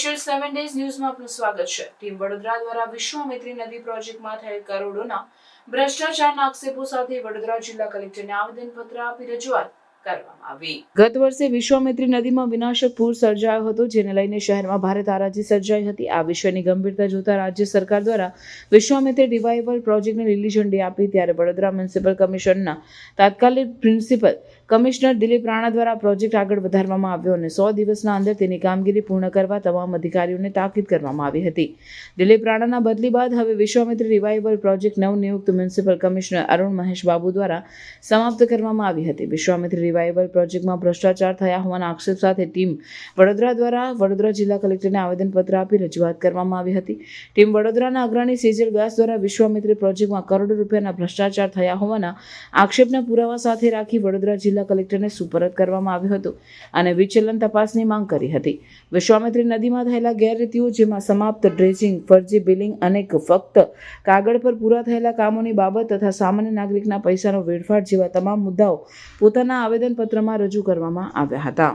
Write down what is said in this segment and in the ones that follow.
Special seven days ન્યૂઝમાં આપનું સ્વાગત છે. ટીમ વડોદરા દ્વારા વિશ્વામિત્રી નદી પ્રોજેક્ટમાં થયેલ કરોડોના ભ્રષ્ટાચારના આક્ષેપો સાથે વડોદરા જિલ્લા કલેક્ટરને આવેદનપત્ર આપી રજૂઆત. ગત વર્ષે વિશ્વામિત્રી નદીમાં વિનાશક પૂર સર્જાયો હતો, જેને લઈને શહેરમાં ભારે તારાજી સર્જાઈ હતી. આ વિષયની ગંભીરતા જોતા રાજ્ય સરકાર દ્વારા વિશ્વામિત્રી રિવાઇવલ પ્રોજેક્ટને લીલી ઝંડી આપી, ત્યારે વડોદરા મ્યુનિસિપલ કમિશનના તાત્કાલિક પ્રિન્સિપલ કમિશનર દિલીપ રાણા દ્વારા પ્રોજેક્ટ આગળ વધારવામાં આવ્યો અને સો દિવસના અંદર તેની કામગીરી પૂર્ણ કરવા તમામ અધિકારીઓને તાકીદ કરવામાં આવી હતી. દિલીપ રાણાના બદલી બાદ હવે વિશ્વામિત્રી રિવાઇવલ પ્રોજેક્ટ નવનિયુક્ત મ્યુનિસિપલ કમિશનર અરુણ મહેશ બાબુ દ્વારા સમાપ્ત કરવામાં આવી હતી. વિશ્વામિત્રી રિવાઇવલ પ્રોજેક્ટમાં ભ્રષ્ટાચાર થયા હોવાના આક્ષેપ સાથે ટીમ વડોદરા દ્વારા વડોદરા જિલ્લા કલેક્ટરને આવેદનપત્ર આપી રજૂઆત કરવામાં આવી હતી. ટીમ વડોદરાના અગ્રણી સેજલ વ્યાસ દ્વારા વિશ્વામિત્રી પ્રોજેક્ટમાં કરોડો રૂપિયાના ભ્રષ્ટાચાર થયા હોવાના આક્ષેપના પુરાવા સાથે રાખી વડોદરા જિલ્લા કલેક્ટરને સુપરત કરવામાં આવ્યું હતું અને વિચલન તપાસની માંગ કરી હતી. વિશ્વામિત્રી નદીમાં થયેલા ગેરરીતિઓ જેમાં સમાપ્ત ડ્રેજિંગ ફરજી બિલિંગ અને ફક્ત કાગળ પર પૂરા થયેલા કામોની બાબત તથા સામાન્ય નાગરિકના પૈસાનો વેડફાટ જેવા તમામ મુદ્દાઓ પોતાના આવેદનપત્રમાં રજૂ કરવામાં આવ્યા હતા.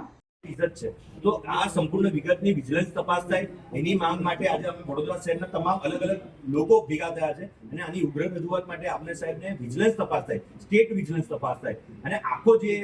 તો આ સંપૂર્ણ વિગતની વિજિલન્સ તપાસ થાય. એની માંગ માટે આજે વડોદરા શહેરના તમામ અલગ અલગ લોકો ભેગા થયા છે અને આની ઉગ્ર રજૂઆત માટે આપને સાહેબને વિજિલન્સ તપાસ થાય. સ્ટેટ વિજિલન્સ તપાસ થાય. અને આખો જે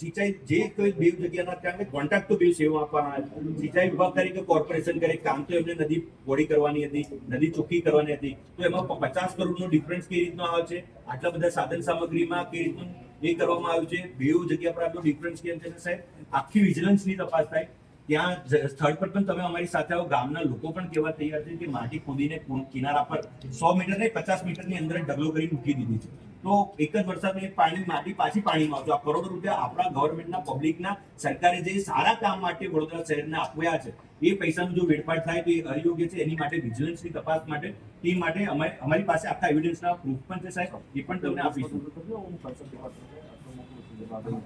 સિંચાઈ, જે કોઈ બે જગ્યાના કારણે કોન્ટ્રાક્ટ તો બે સેવા આપવાના સિંચાઈ વિભાગ કરે કે કોર્પોરેશન કરે, કામ તો એમને નદી બોડી કરવાની હતી, નદી ચોખ્ખી કરવાની હતી. તો એમાં પચાસ કરોડનો ડિફરન્સ કેવી રીતનો આવે છે? આટલા બધા સાધન સામગ્રીમાં કેવી રીતનું એ કરવામાં આવ્યું છે. બે જગ્યા પર આટલો ડિફરન્સ કેમ છે સાહેબ? આખી વિજિલન્સની તપાસ થાય. ત્યાં સ્થળ પર પણ તમે અમારી સાથે આવો. ગામના લોકો પણ કેવા તૈયાર છે કે માટી ખોદીને કિનારા પર સો મીટર નહીં, પચાસ મીટરની અંદર ડગલો કરી મૂકી દીધી છે. તો એક જ વરસાદની પાણી, માટી પાછી પાણીમાં આવશે. આ કરોડો રૂપિયા આપણા ગવર્મેન્ટના પબ્લિકના સરકારે જે સારા કામ માટે વડોદરા શહેરને આપ્યા છે, એ પૈસાનું જો વેડફાટ થાય તો એ અયોગ્ય છે. એની માટે વિજિલન્સની તપાસ માટે ટીમ માટે અમારી અમારી પાસે આખા એવિડન્સના પ્રૂફ પણ છે સાહેબ. એ પણ તમને આપીશું.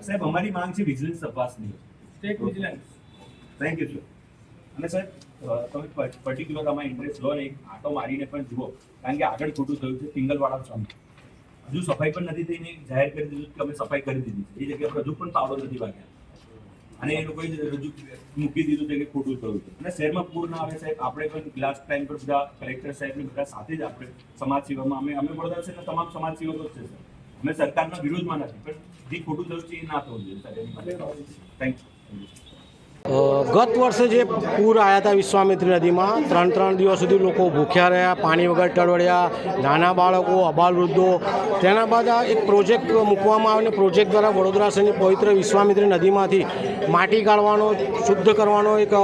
સાહેબ, અમારી માંગ છે વિજિલન્સ તપાસની. State vigilance thank you sir અને સાહેબ તમે પર્ટિક્યુલર આમાં ઇન્ટરેસ્ટ લો ને એક આટો મારીને પણ જુઓ, કારણ કે આગળ ખોટું થયું છે પિંગલવાળા સામે. હજુ સફાઈ પણ નથી થઈને જાહેર કરી દીધું કે અમે સફાઈ કરી દીધી છે. એ જગ્યા પર હજુ પણ પાવડો નથી વાગ્યા. અને એ લોકોએ રજૂ મૂકી દીધું છે કે ખોટું થયું છે. અને શહેરમાં પૂર ના આવે સાહેબ, આપણે પણ લાસ્ટ ટાઈમ પર બધા કલેક્ટર સાહેબને બધા સાથે જ આપણે સમાજ સેવામાં અમે અમે વડોદરા શહેરના તમામ સમાજ સેવકો છે સર અમે સરકારના વિરોધમાં નથી, પણ જે ખોટું થયું છે એ ના થવું જોઈએ સર થેન્ક યુ ગત વર્ષે જે પૂર આવ્યા હતા વિશ્વામિત્રી નદીમાં, ત્રણ ત્રણ દિવસ સુધી લોકો ભૂખ્યા રહ્યા, પાણી વગર ટળવડ્યા નાના બાળકો, અબાલ વૃદ્ધો. તેના બાદ આ એક પ્રોજેક્ટ મૂકવામાં આવ્યો અને પ્રોજેક્ટ દ્વારા વડોદરા શહેરની પવિત્ર વિશ્વામિત્રી નદીમાંથી માટી કાઢવાનો, શુદ્ધ કરવાનો એક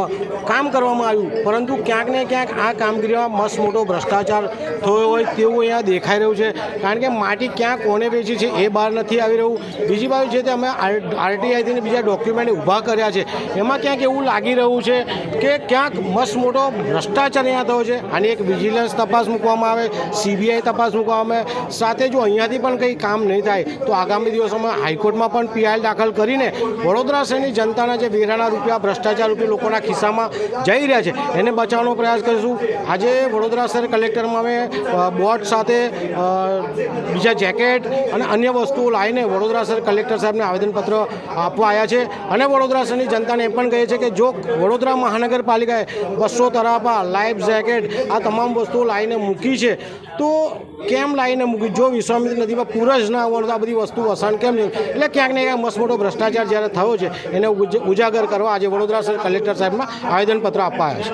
કામ કરવામાં આવ્યું. પરંતુ ક્યાંક ને ક્યાંક આ કામગીરીમાં મસ્ત મોટો ભ્રષ્ટાચાર થયો હોય તેવું અહીંયા દેખાઈ રહ્યું છે. કારણ કે માટી ક્યાં કોને વેચી છે એ બહાર નથી આવી રહ્યું. બીજી બાજુ છે તે અમે આરટીઆઈથી બીજા ડોક્યુમેન્ટ ઊભા કર્યા છે. એમાં ક્યાંક એવું લાગી રહ્યું છે કે ક્યાંક મસ્ત મોટો ભ્રષ્ટાચાર અહીંયા થયો છે. આની એક વિજિલન્સ તપાસ મૂકવામાં આવે સીબીઆઈ તપાસ મૂકવામાં આવે. સાથે જો અહીંયાથી પણ કંઈ કામ નહીં થાય, તો આગામી દિવસોમાં હાઈકોર્ટમાં પણ પીઆઈ દાખલ કરીને વડોદરા શહેરની જનતાના જે વેરાના રૂપિયા ભ્રષ્ટાચાર રૂપિયા લોકોના ખિસ્સામાં જઈ રહ્યા છે. એને બચાવવાનો પ્રયાસ કરીશું. આજે વડોદરા શહેર કલેક્ટરમાં અમે બોટ સાથે બીજા જેકેટ અને અન્ય વસ્તુઓ લાવીને વડોદરા શહેર કલેક્ટર સાહેબને આવેદનપત્ર આપવા આવ્યા છે. અને વડોદરા શહેરની જનતાને એ પણ કહે છે કે જો વડોદરા મહાનગરપાલિકાએ બસો તરાપા, લાઈફ જેકેટ, આ તમામ વસ્તુઓ લાવીને મૂકી છે, તો કેમ લાવીને મૂકી? જો વિશ્વામિત્ર નદીમાં પૂરજ ના આવવાનું તો આ બધી વસ્તુ વસાણ કેમ નહીં? એટલે ક્યાંક ને ક્યાંક મસ્ત મોટો ભ્રષ્ટાચાર જ્યારે થયો છે, એને ઉજાગર કરવા આજે વડોદરા કલેક્ટર સાહેબમાં આવેદનપત્ર આપવા છે.